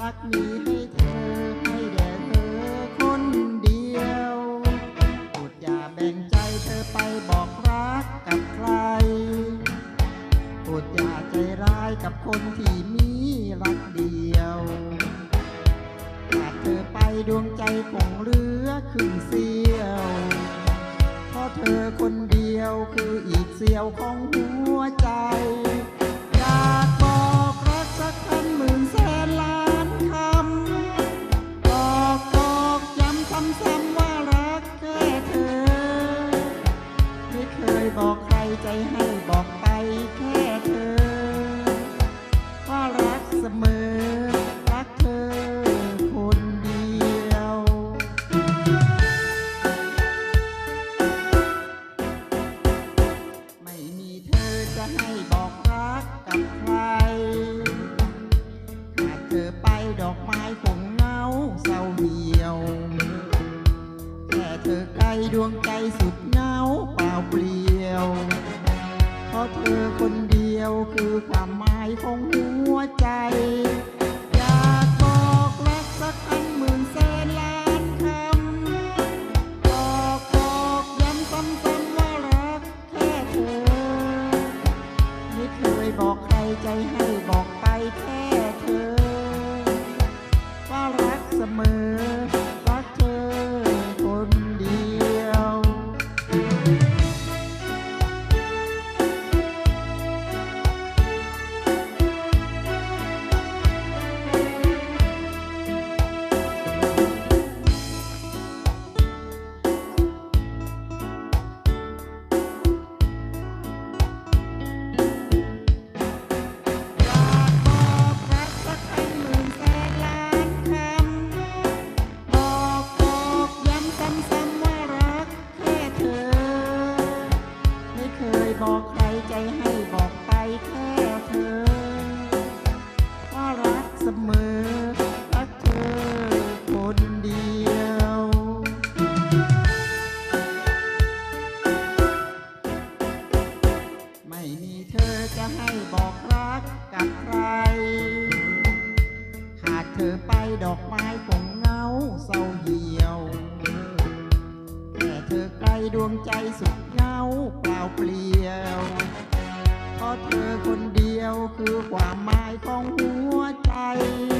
รักมีให้เธอให้แด่เธอคนเดียวโปรดอย่าแบ่งใจเธอไปบอกรักกับใครโปรดอย่าใจร้ายกับคนที่มีรักเดียวขาดเธอไปดวงใจคงเหลือครึ่งเสียว เพราะเธอคนเดียวคืออีกเสียวของหัวใจ ใจให้บอกไปแค่เธอ ว่ารักเสมอ รักเธอคนเดียว ไม่มีเธอจะให้บอกรักกับใครขาดเธอไปดอกไม้คงเหงาเศร้าเหี่ยวแค่เธอไกล้ดวงใจสุดเหงาเปล่าเปลี่ยว ราะเธอคนเดียวคือความหมายของหัวใจ อยากบอกรักสักครั้งหมื่นแสนล้านคำบอกบอกย้ำซ้ำๆว่ารักแค่เธอ ไม่เคยบอกใครใจให้บอกไปแค่เธอ ว่ารักเสมอ มอรักเธอคนเดียวไม่มีเธอจะให้บอกรักกับใคร ขาดเธอไปดอกไม้คงเหงาเศร้าเหี่ยวแค่เธอไกลดวงใจสุดเงาเปล่าเปลี่ยวเพราะเธอคนเดียวคือความหมายของหัว night.